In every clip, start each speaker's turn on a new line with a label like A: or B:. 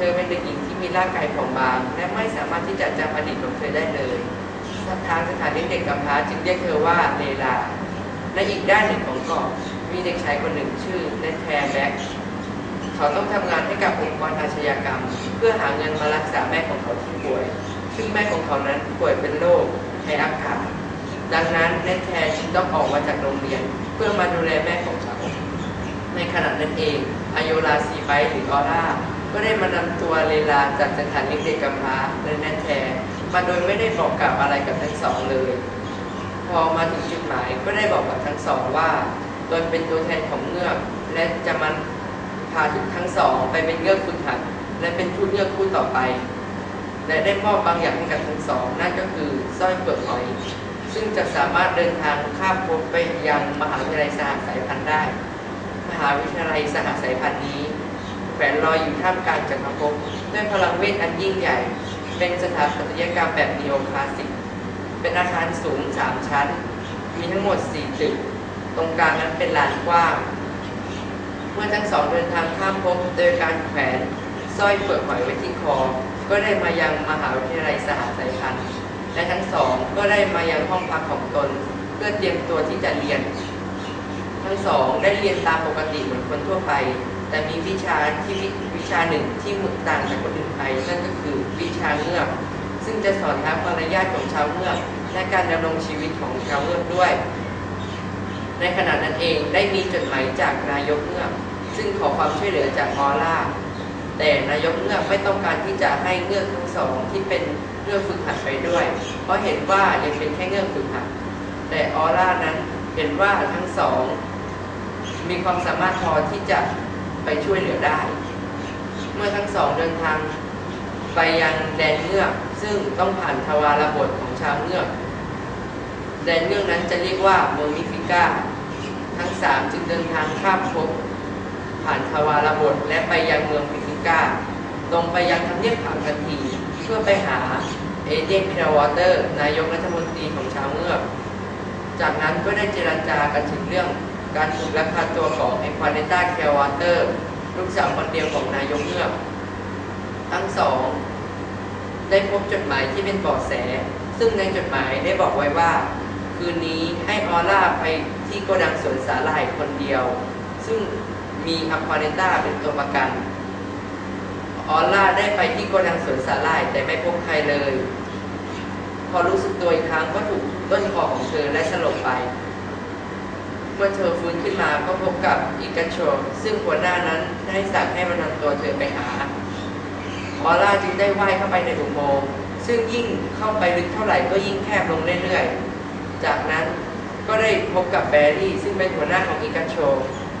A: ธอเป็นเด็กหญิงที่มีร่างกายผอมบาง และไม่สามารถที่จะจำอดีตของเธอได้เลยทางสถานเลี้ยงเด็กกำพร้าจึงเรียกเธอว่าเลลา ในอีกด้านหนึ่งของเกาะมีเด็กชายคนหนึ่งชื่อเนทแคร์แบ็กเขาต้องทำงานให้กับองค์กรอาชญากรรม เพื่อหาเงินมารักษาแม่ของเขาที่ป่วย ซึ่งแม่ของเขานั้นป่วยเป็นโรคแพ้อากาศ ดังนั้นเนทแคร์จึงต้องออกมาจากโรงเรียน เพื่อมาดูแลแม่ของเขา ในขณะนั้นเองอโยลาซีไบหรือออร่า ก็ได้มานำตัวเลลาจากสถานเลี้ยงเด็กกำพร้าและแนทแทร์มาโดยไม่ได้บอกกล่าวอะไรกับทั้งสองเลย พอมาถึงจุดหมายก็ได้บอกกับทั้งสองว่าตนเป็นตัวแทนของเงือก และจะมันพาทั้งสองไปเป็นเงือกฝึกหัดและเป็นทูตเงือกคู่ต่อไป และได้มอบบางอย่างให้กับทั้งสองนั่นก็คือสร้อยเปลือกหอย ซึ่งจะสามารถเดินทางข้ามภพไปยังมหาวิทยาลัยสหสายพันธุ์ได้ มหาวิทยาลัยสหสายพันธุ์นี้ ขวนลอยอยู่ท่ามกลางจักรภพด้วยพลังเวทอันยิ่งใหญ่ เป็นสถาปัตยกรรมแบบนีโอคลาสสิก เป็นอาคารสูง 3 ชั้น มีทั้งหมด 4 ตึก ตรงกลางนั้นเป็นลานกว้าง เมื่อทั้งสองเดินทางข้ามภพโดยการแขวนสร้อยเปลือกหอยไว้ที่คอ ก็ได้มายังมหาวิทยาลัยสหสายพันธ์และทั้งสองก็ได้มายังห้องพักของตน เพื่อเตรียมตัวที่จะเรียน ทั้งสองได้เรียนตามปกติเหมือนคนทั่วไป แต่มีวิชาที่วิชาหนึ่งที่มุดต่างจากคนอื่นไปนั่นก็คือวิชาเงือกซึ่งจะสอนทั้งมารยาทของชาวเงือกและการดำรงชีวิตของชาวเงือกด้วย ในขณะนั้นเองได้มีจดหมายจากนายกเงือกซึ่งขอความช่วยเหลือจากออร่าแต่นายกเงือกไม่ต้องการที่จะให้เงือกทั้งสองที่เป็นเงือกฝึกหัดไปด้วย เพราะเห็นว่ายังเป็นแค่เงือกฝึกหัด แต่ออร่านั้นเห็นว่าทั้งสอง มีความสามารถพอที่จะ ไปช่วยเหลือได้ เมื่อทั้งสองเดินทางไปยังแดนเงือกซึ่งต้องผ่านทวารบทของชาวเงือก แดนเงือกนั้นจะเรียกว่าเมืองมิฟิก้า ทั้งสามจึงเดินทางข้ามภพผ่านทวารบทและไปยังเมืองมิฟิก้า ตรงไปยังทำเนียบขาวทันทีเพื่อไปหาเอเดนพิราวอเตอร์ นายกรัฐมนตรีของชาวเงือก จากนั้นก็ได้เจรจากันถึงเรื่อง การถูกลักพาตัวของเอควาเนต้าเคียวอเตอร์ลูกสาวคนเดียวของนายกเงือกทั้งสอง ได้พบจดหมายที่เป็นเบาะแส ซึ่งในจดหมายได้บอกไว้ว่า คืนนี้ให้ออร่าไปที่โกดังสวนสาหร่ายคนเดียว ซึ่งมีอควาเนต้าเป็นตัวประกัน ออร่าได้ไปที่โกดังสวนสาหร่ายแต่ไม่พบใครเลย พอรู้สึกตัวอีกครั้งก็ถูกต้นคอของเธอและสลบไป มื่อเธอฟื้นขึ้นมาก็พบกับอิกาโชซึ่งหัวหน้านั้นได้สั่งให้มันำตัวเธอไปหาออร่าจึงได้ว่ายเข้าไปในอุโมงค์ซึ่งยิ่งเข้าไปลึกเท่าไหร่ก็ยิ่งแคบลงเรื่อยๆ จากนั้นก็ได้พบกับแบรี่ซึ่งเป็นหัวหน้าของอิกาโช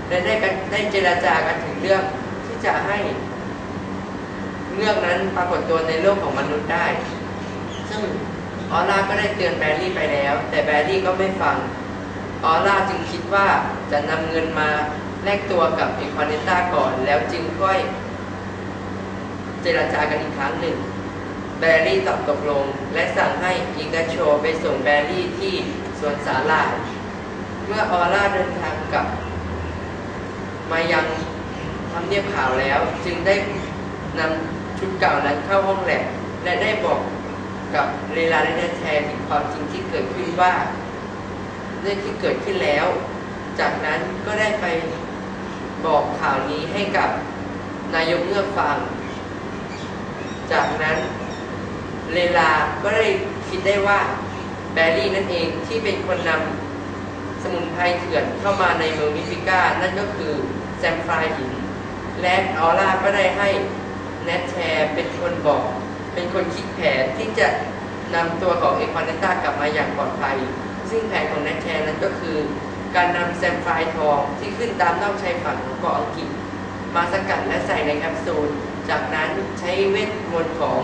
A: และได้ได้เจราจากันถึงเรื่องที่จะให้เงือกนั้นปรากฏตัวในโลกของมนุษย์ได้ ซึ่งออร่าก็ได้เตือนแบรี่ไปแล้ว แต่แบรี่ก็ไม่ฟัง ออร่าจึงคิดว่าจะนำเงินมาแลกตัวกับเอควาเนต้าก่อนแล้วจึงค่อย เจรจากันอีกครั้งหนึ่ง แบรี่ตอบตกลง และสั่งให้อิกาโชไปส่งแบรี่ที่สวนสาหร่าเมื่อออร่าเดินทางกลับ มายังทำเนียบขาวแล้ว จึงได้นำชุดเก่านั้นเข้าห้องแลบและได้บอกกับเรลาและเนแทนถึงความจริงที่เกิดขึ้นว่า เรื่องที่เกิดขึ้นแล้ว จากนั้นก็ได้ไปบอกข่าวนี้ให้กับนายกเงือกฟัง จากนั้นเลลาก็ได้คิดได้ว่าแบรี่นั่นเองที่เป็นคนนำสมุนไพรเถื่อนเข้ามาในเมืองมิฟิก้า นั่นก็คือแซมฟรายหิน และออร่าก็ได้ให้แนทแชร์เป็นคนบอก เป็นคนคิดแผนที่จะนำตัวของเอควาเนต้ากลับมาอย่างปลอดภัย ซึ่งแผนของแนทแชร์นั้นก็คือ การนำแซมไฟร์ทองที่ขึ้นตามนอกชายฝั่งของเกาะอังกฤษ มาสกัดและใส่ในแคปซูล จากนั้นใช้เวทมนต์ของ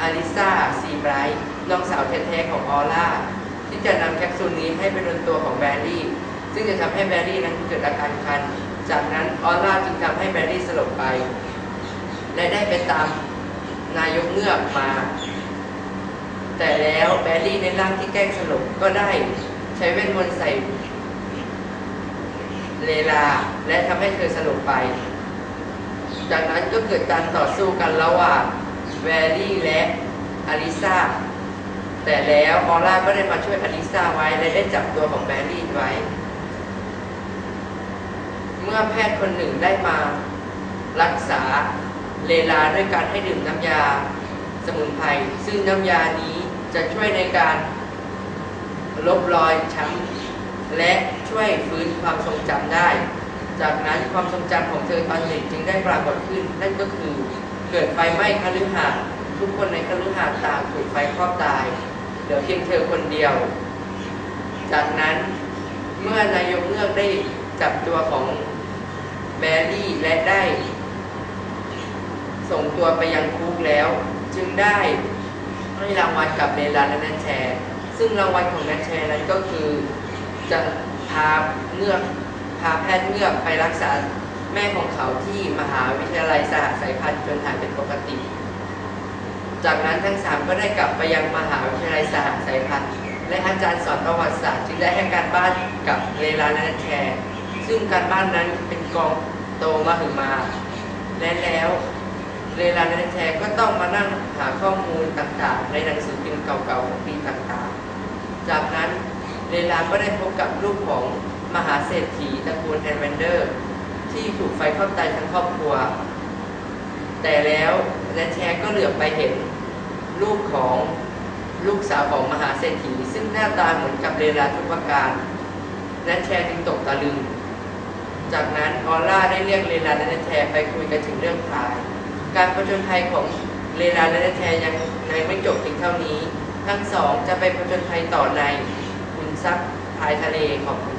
A: อาริซาซีไบรท์น้องสาวแท้ๆของออร่าที่จะนำแคปซูลนี้ให้ไปโดนตัวของแบรี่ ซึ่งจะทำให้แบรี่นั้นเกิดอาการคัน จากนั้นออร่าจึงทำให้แบรี่สลบไป และได้ไปตามนายกเงือกมา แต่แล้วแบรี่ในร่างที่แกล้งสลบก็ได้ ใช้เวทมนต์ใส่เลลาและทำให้เธอสลบไป จากนั้นก็เกิดการต่อสู้กันระหว่างแวรี่และอลิซาแต่แล้วออร่าก็ได้มาช่วยอลิซาไว้และได้จับตัวของแบรี่ไว้ เมื่อแพทย์คนหนึ่งได้มารักษาเลลาด้วยการให้ดื่มน้ำยาสมุนไพรซึ่งน้ำยานี้จะช่วยในการ ลบรอยช้ำและช่วยฟื้นความทรงจำได้ จากนั้นความทรงจำของเธอตอนเด็กจึงได้ปรากฏขึ้นนั่นก็คือ เกิดไฟไหม้คฤหาสน์ทุกคนในคฤหาสน์ต่างถูกไฟครอบตาย เหลือเพียงเธอคนเดียว จากนั้นเมื่อนายกเงือกได้จับตัวของแบรี่และได้ ส่งตัวไปยังคุกแล้ว จึงได้ให้รางวัลกับเลลาและแนนแชร์ ซึ่งรางวัลของแนนแชร์นั้นก็คือ จะพาเงือกพาแพทย์เงือกไปรักษาแม่ของเขาที่มหาวิทยาลัยสหสายพันธุ์จนหายเป็นปกติ จากนั้นทั้งสามก็ได้กลับไปยังมหาวิทยาลัยสหสายพันธุ์และอาจารย์สอนประวัติศาสตร์จึงได้ให้การบ้านกับเลลาและแนนแชร์ซึ่งการบ้านนั้นเป็นกองโตมาถึงมา และแล้วเรลาและแชร์ก็ต้องมานั่งหาข้อมูลต่างๆ ในหนังสือพิมพ์เก่าๆของปีต่างๆ จากนั้นเรลาก็ได้พบกับลูกของมหาเศรษฐีตระกูลแอนเวนเดอร์ ที่ถูกไฟคลอกตายทั้งครอบครัว แต่แล้วและแชร์ก็เหลือบไปเห็นลูกของลูกสาวของมหาเศรษฐี ซึ่งหน้าตาเหมือนกับเรลาทุกประการ และแชร์จึงตกตะลึง จากนั้นออร่าได้เรียกเลลาและแชร์ไปคุยกันถึงเรื่องพาย การผจญภัยของเลลาและแชร์ยังในไม่จบเพียงเท่านี้ ทั้งสองจะไปผจญภัยต่อในขุนทรัพย์พายทะเลขอบคุณ